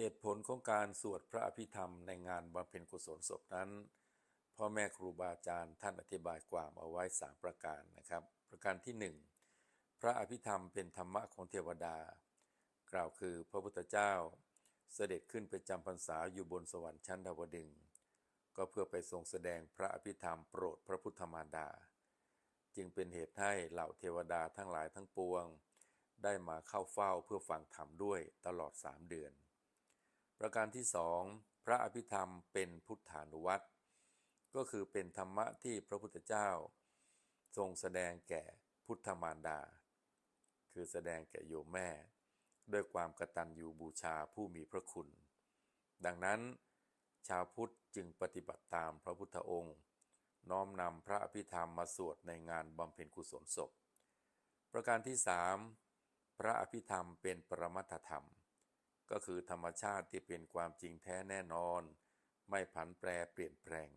เหตุผลของการสวดพระอภิธรรมในงานบำเพ็ญกุศลศพนั้น พ่อแม่ครูบาอาจารย์ท่านอธิบายความเอาไว้สามประการนะครับ ประการที่หนึ่งพระอภิธรรมเป็นธรรมะของเทวดา กล่าวคือพระพุทธเจ้า เสด็จขึ้นไปจำพรรษาอยู่บนสวรรค์ชั้นดาวดึงก็เพื่อไปทรงแสดงพระอภิธรรมโปรดพระพุทธมารดา จึงเป็นเหตุให้เหล่าเทวดาทั้งหลายทั้งปวง ได้มาเข้าเฝ้าเพื่อฟังธรรมด้วยตลอดสามเดือน ประการที่สองพระอภิธรรมเป็นพุทธานุวัตรก็คือเป็นธรรมะที่พระพุทธเจ้า ทรงแสดงแก่พุทธมารดา คือแสดงแก่โยมแม่ ด้วยความกตัญญูบูชาผู้มีพระคุณ ดังนั้น ชาวพุทธจึงปฏิบัติตามพระพุทธองค์ น้อมนำพระอภิธรรมมาสวดในงานบำเพ็ญกุศลศพ ประการที่สามพระอภิธรรมเป็นปรมัตธรรม ก็คือธรรมชาติที่เป็นความจริงแท้แน่นอน ไม่ผันแปรเปลี่ยนแปลง